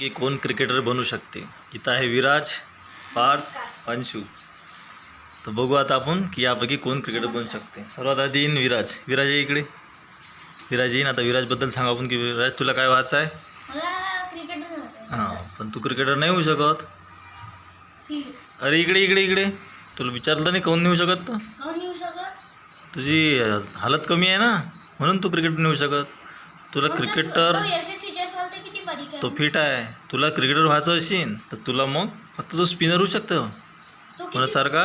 की कोण क्रिकेटर बनू शकते. इथं आहे विराज पार्थ अंशू. तर बघू आता आपण की यापैकी कोण क्रिकेटर बनू शकते. सर्वात आधी येईन विराज. विराज ये इकडे. विराज येईन. आता विराजबद्दल सांगा आपण की विराज तुला काय व्हायचं आहे? हां पण तू क्रिकेटर नाही होऊ शकत. आहे. अरे इकडे इकडे इकडे. तुला विचारलं नाही नाही होऊ शकत तर? तुझी हालत कमी आहे ना? म्हणून तू क्रिकेट नाही होऊ शकत. तुला क्रिकेटर तो फिट आहे. तुला क्रिकेटर व्हायचं असेल तर तुला मग फक्त तो स्पिनर होऊ शकतो. कोणासारखा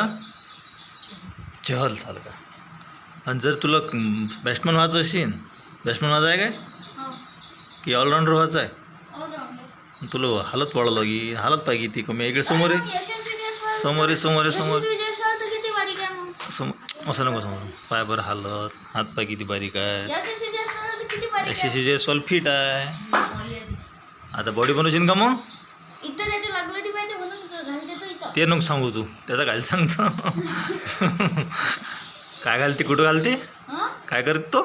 चहल सारखा. आणि जर तुला बॅट्समन व्हायचं असेल बॅट्समन व्हायचं आहे काय? हा. की ऑलराऊंडर व्हायचं आहे? तुला हालत वाढवलं की हालत पाहिजे ती कमी. इकडे समोर आहे समोर आहे समोर आहे समोर सम असं नको समोर पाय बरं हालत हात पाय किती बारीक आहे. किती बारीक आहे. यशस्वी जयस्वाल फिट आहे. आता बॉडी बनवशील का मग? इथं त्याच्या लागलं नाही पाहिजे म्हणून घालते तो इथं. ते नको सांगू तू. त्याचा घाल सांगतो. काय घालते? कुठं घालते? हा? काय करते तो?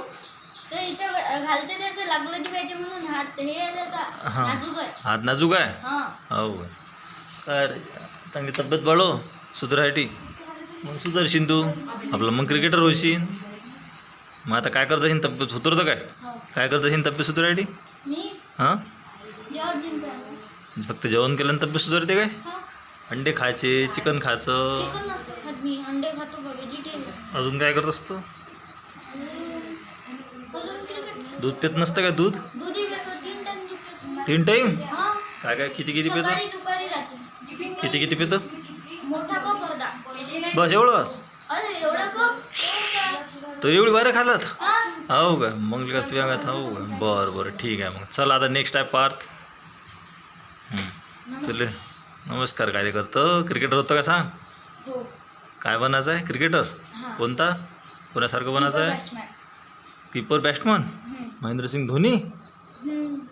तर इथं घालते त्याचं लागलं नाही पाहिजे म्हणून हात हे आहे त्याचा हा. नाजूक आहे. हात नाजूक आहे? हा. हो. काय. काय रे? चांगली तब्येत वाढव सुधारायटी. मग सुधारशील तू. आपलं मग क्रिकेटर होशील. मग आता काय करता येईल तब्येत सुधारतं काय? हो. काय करता येईल तब्येत सुधारायटी? मी? हां? फक्त जेवण केल्यानं तब्येत सुधारते काय? अंडे खायचे चिकन खायचं. चिकन नसतं खात मी. अंडे खातो बघ व्हेजिटेरियन अजून काय करत असतो? अजून क्रिकेट दूध पित नसतं काय दूध? दुधी पितो तीन टाइम दूध पितो. तीन टाईम हा. काय काय किती किती पितं? सकाळी दुपारी रात्री. किती किती पितं? मोठा कप अर्धा. बस एवढंच अरे एवढा कप? तो एवढी बरं खाल्लात? हा. हो का? मग का तुझ्या का हो का? बरं बरं ठीक आहे मग. चला आता नेक्स्ट आहे पार्थ. तुले नमस्कार काय करतं? क्रिकेटर होतं का सांग? हो. काय बनायचं आहे? क्रिकेटर? हा. कोणता? कोणासारखं बनायचं आहे? Batsman keeper batsman Mahendrasingh Dhoni?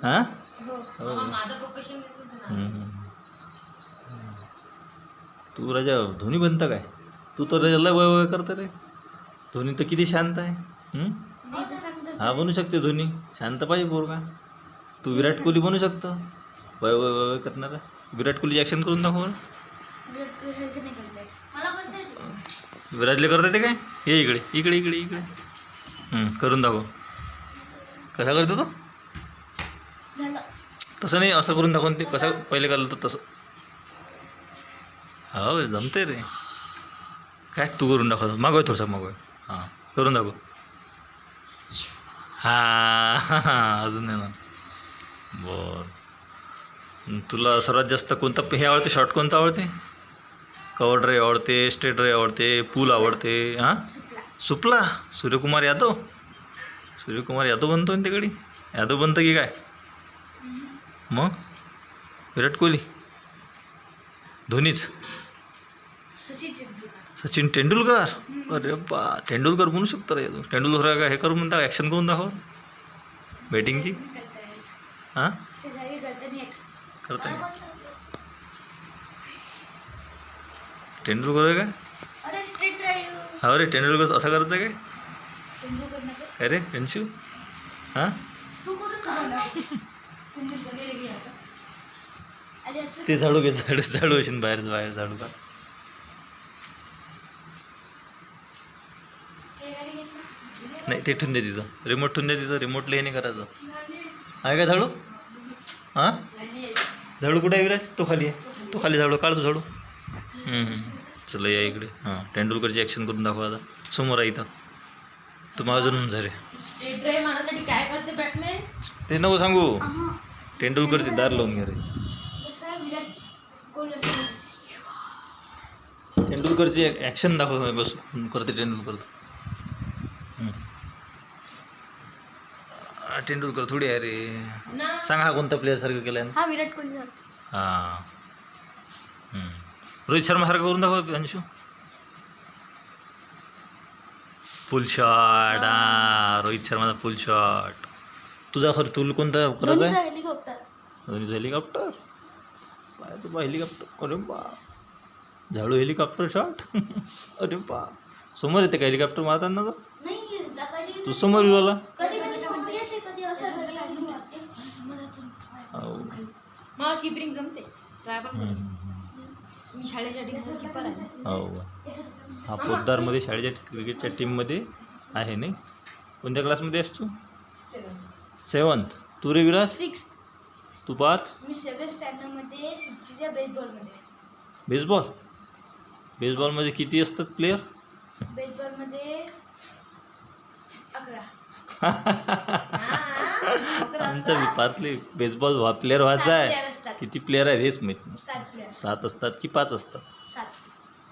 हां? हो. हो का? माझं प्रोफेशन घेतलं हं. तू राजा धोनी बनता काय? तू तर लय वय वय करतं रे. धोनी तर किती शांत आहे हं? मी तर सांगतच हा बनू शकते धोनी. शांत पाहिजे पोरगा. तू विराट कोहली बनू शकतं. वय वय वय वय करणारा विराट कोहली ॲक्शन करून दाखव विराजले करता येते विराटले करता येते काय? ये इकडे इकडे इकडे इकडे. करून दाखव. कसा करतो तो? तसं नाही असं करून दाखवून ते कसं पहिले करलं तर तसं. हो रे जमते रे. काय तू करून दाखव. मागव थोडंसं मागव. हां करून दाखव. हां अजून नाही ना बरं. तुला सर्वात जास्त कोणता हे आवडते? शॉर्ट कोणता आवडते? कवर ड्राईव्ह आवडते स्ट्रेट ड्राईव्ह आवडते पूल आवडते हां? सुपला? सूर्यकुमार यादव? सूर्यकुमार यादव बनतो ना तिकडे? यादव बनतं की काय? मग? विराट कोहली? धोनीच? सचिन तेंडुलकर? अरे बा तेंडुलकर म्हणू शकतो रे तू तेंडुलकर हे करून म्हणता ॲक्शन करून दाखव. बॅटिंगची हां ते जागी करता नाही येत. करता येईल. करता तेंडुलकर आहे काय? अरे हा तेंडुलकर असं करायचं काय? काय रे पेन्शू हां? तू झाडू घे झाडू झाडू असेल बाहेर बाहेर झाडू का? हे. नाही ते ठेवून दे तिथं. रिमोट ठेवून दे तिथं. रिमोटला हे नाही करायचं. आहे का झाडू? हां? झाडू कुठे आहे विराज? तो खाली आहे तो खाली झाडू काढ तो झाडू. चला या इकडे. हां तेंडुलकरची ॲक्शन करून दाखवा आता. समोर आहे इथं. तुम्हाला अजून झाले स्टेट ड्राईव्ह मारण्यासाठी काय करते बॅट्समॅन ते नको सांगू. तेंडुलकरची दार लावून घ्या रे. तेंडुलकरची ॲक्शन दाखव बस करते तेंडुलकर. तेंडुलकर थोडी आहे रे. ना. सांग हा कोणता प्लेअर सारखं केलं हा विराट कोहली झाला हां. हम्म. रोहित शर्मा सारखं करून दाखव अंशू. फुल शॉट हा. रोहित शर्माचा फुल शॉट तुझा खरं तुला कोणता धोनीचा आहे? हेलिकॉप्टर धोनीचं हेलिकॉप्टर पाहायचं बा हेलिकॉप्टर अरे बा. झाडू हेलिकॉप्टर शॉट अरे बा. समोर येते का हेलिकॉप्टर मारताना? नाही कधी तू समोर येऊ आला कधी कधी समोर येते कधी असं घरी आली वाटते. हो मला किपरिंग जमते. ट्राय पण मी शाळेच्या टीमचा किपर आहे. हम्म. हो हा पोद्दारमध्ये शाळेच्या क्रिकेटच्या टीममध्ये आहे नाही? कोणत्या क्लासमध्ये आहेस तू? सेवन्थ तू रे विराज सिक्स तू पार्थ? मी सेवन स्टँडर्डमध्ये बेसबॉलमध्ये बेसबॉल बेसबॉलमध्ये किती असतात प्लेयर बेसबॉलमध्ये अकरा. आमचा पार्थले बेसबॉल व्हा प्लेअर व्हायचा आहे. किती प्लेअर आहेत हेच माहीत नाही सात असतात की पाच असतात? सात.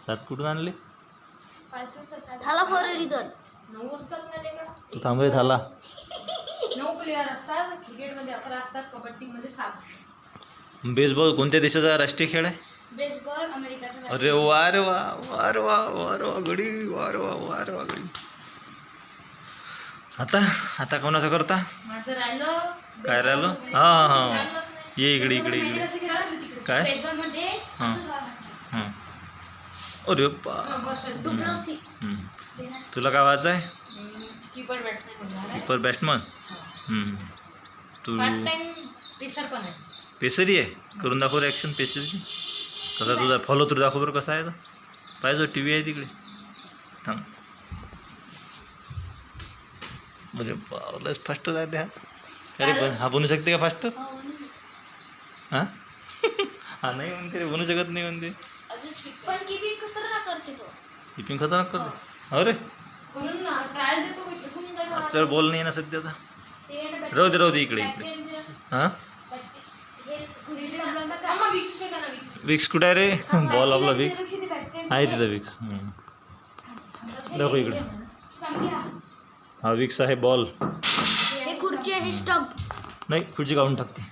सात कुठून आणले? पाच झाला रिझन तू थांब रे थाला. नऊ प्लेअर असतात. क्रिकेटमध्ये अकरा असतात. कबड्डीमध्ये सात असतात. बेसबॉल कोणत्या देशाचा राष्ट्रीय खेळ आहे? बेसबॉल अमेरिकाचा अरे वा रे वा वा रे वा वा रे वा गडी वा रे वा वा रे वा गडी. आता? आता कोणाचं करता? काय राहिलं? हां हां हां. ये इकडे इकडे इकडे. काय? हां. हां. अरे बा. तुला काय व्हायचं आहे. कीपर बॅट्समॅन तू पार्ट टाइम पेसर आहे. पेसरी करून दाखव रे ॲक्शन पेसरीची कसा तुझा फॉलो तर दाखव बरं कसा आहे तो. पाहिजे टी व्ही आहे तिकडे. थांब. म्हणजे लस फास्ट राहते हा? अरे बन हा बनू शकते का फास्ट हां हा? नाही म्हणते रे बनू शकत नाही म्हणते. पण किती खतरनाक करते तो. किपिंग खतरनाक करते? अरे! फेकून जाईल आपल्याला बॉल नाही ना सध्या आता. राहू दे राहू दे इकडे इकडे. हां? विक्स फेका ना विक्स विक्स कुठं आहे रे? बॉल आपला विक्स आहे तिथं विक्स. दाखव इकडे. हा विक्स आहे बॉल। हे खुर्ची आहे स्टंप नाही खुर्ची काढून टाकते.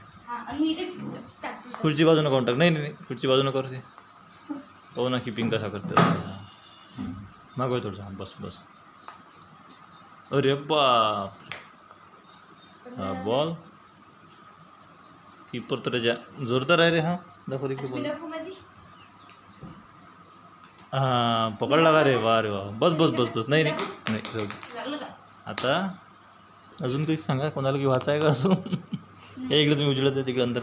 खुर्ची बाजूनं काढून टाक. नाही नाही नाही, खुर्ची बाजूनं करते हो ना किपिंग कसा करते मागवय थोडंसं. हा, बस बस. अरे बाप. हा बॉल. कीपर तर जा जोरदार आहे रे हा. दाखव इकडे बॉल. हा पकडला का रे? वा रे वा. बस बस बस बस. नाही नाही नाही जाऊ दे. आता अजून काही सांगा कोणाला की वाचा आहे का असं? हे इकडे तुम्ही उजळत आहे तिकडे अंतर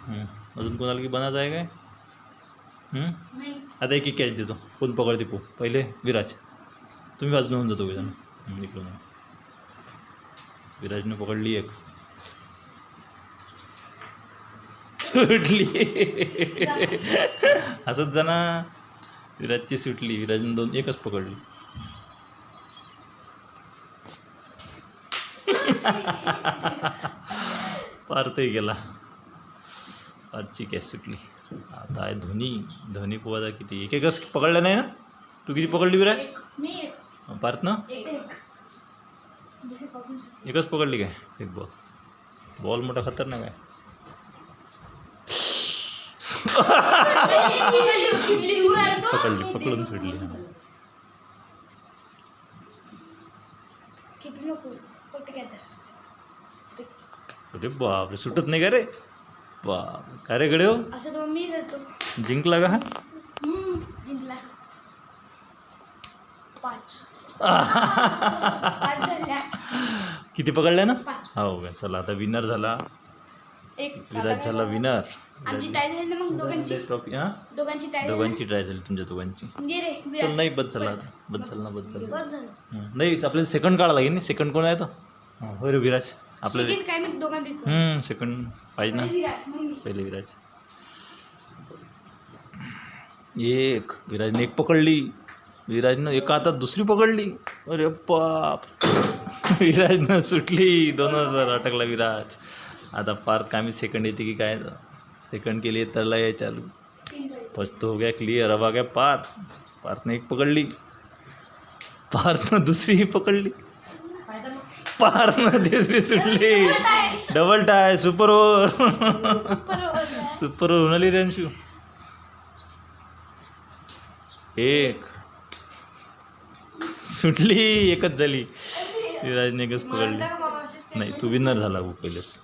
हम्म. अजून कोणाला की बनायचं आहे काय? आता एक एक कॅच देतो. कोण पकडते पो? पहिले विराज. तुम्ही बाजून होऊन जातो जण इकडून. विराजने पकडली एक. सुटली. असंच जाणा. विराजची सुटली. विराजने दोन एकच पकडली. पारतही गेला. पारची कॅस सुटली. आता आहे धोनी. धोनी पोहायचा किती? एक एकच पकडलं नाही ना? तू किती पकडली विराज? मी एक. पार्थ ना. एकच पकडली काय? एक बॉल बॉल मोठा खतरनाक आहे. पकडली पकडून सुटली. अरे बापरे सुटत नाही का रे? बाप काय रे गडे हो असं तर मी जातो. जिंकला का हा? हम्म, जिंकला. पाच. पाच झाल्या. किती पकडल्या ना? पाच. हो काय चला आता विनर झाला. एक विराज झाला विनर आमची ताई झाली ना मग दोघांची. ट्रॉफी हां? दोघांची ताई झाली दोघांची ट्राय झाली तुमच्या दोघांची. ना. रे चल. नाही बस झाला आता. बस झाला ना बस झाला. बस झालं. हं. नाही आपल्याला सेकंड काढा लागेल नाही सेकंड कोण आहे तो हां रे विराज. आपल्याला सेकंड काय मी दोघांपैकी हम्म सेकंड पाहिजे ना. विराज मग मी. पहिले विराज. एक विराजने एक पकडली. विराजनं एका हातात दुसरी पकडली. अरे बाप. विराजनं सुटली. दोन हजार अटकला विराज. आता पार्थ कामी सेकंड येते की काय? सेकंड के लिए तरला आहे चालू. फर्स्ट तो हो गया क्लियर अब आ गया पार्थ. पार्थने एक पकडली. पार्थनं दुसरीही पकडली. पार्थनं तिसरी सुटली double tie super over super over आहे. सुपर ओव्हर होणारी रे अंशू एक. सुटली एकच झाली. विराजने एकच पकडली? नाही तू विनर झाला भाऊ पहिलेच.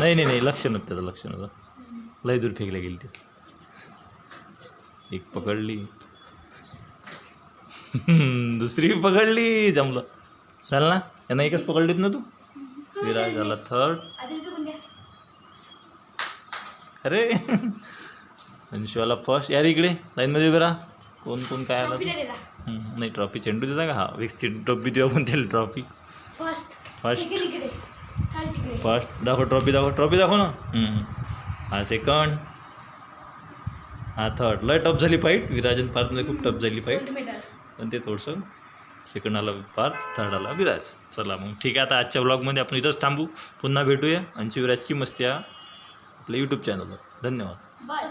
नाही नाही नाही लक्ष नव्हतं त्याचं लक्ष नव्हतं. लय दूर फेकल्या गेली ते. एक पकडली. दुसरी पकडली जमलं. झालं ना? यांना एकच पकडलीत ना तू? विराज झाला थर्ड अरे! अंशुवाला फर्स्ट यार इकडे लाईनमध्ये उभे राहा. कोण कोण काय आलं? नाही ट्रॉफी चेंडू देता का? हा विक्सची ट्रॉफी देऊ आपण त्याला ट्रॉफी फर्स्ट फर्स्ट दाखव ट्रॉफी दाखव ट्रॉफी दाखव ना. हा सेकंड हा थर्ड लय टफ झाली फाईट विराजन पार्थमध्ये खूप टफ झाली फाईट पण ते थोडंसं सेकंड आला पार्थ थर्ड आला विराज. चला मग. ठीक आहे आता आजच्या ब्लॉगमध्ये आपण इथंच थांबू. पुन्हा भेटूया. आणि विराज की मस्ती या आपल्या यूट्यूब चॅनलवर धन्यवाद. बाय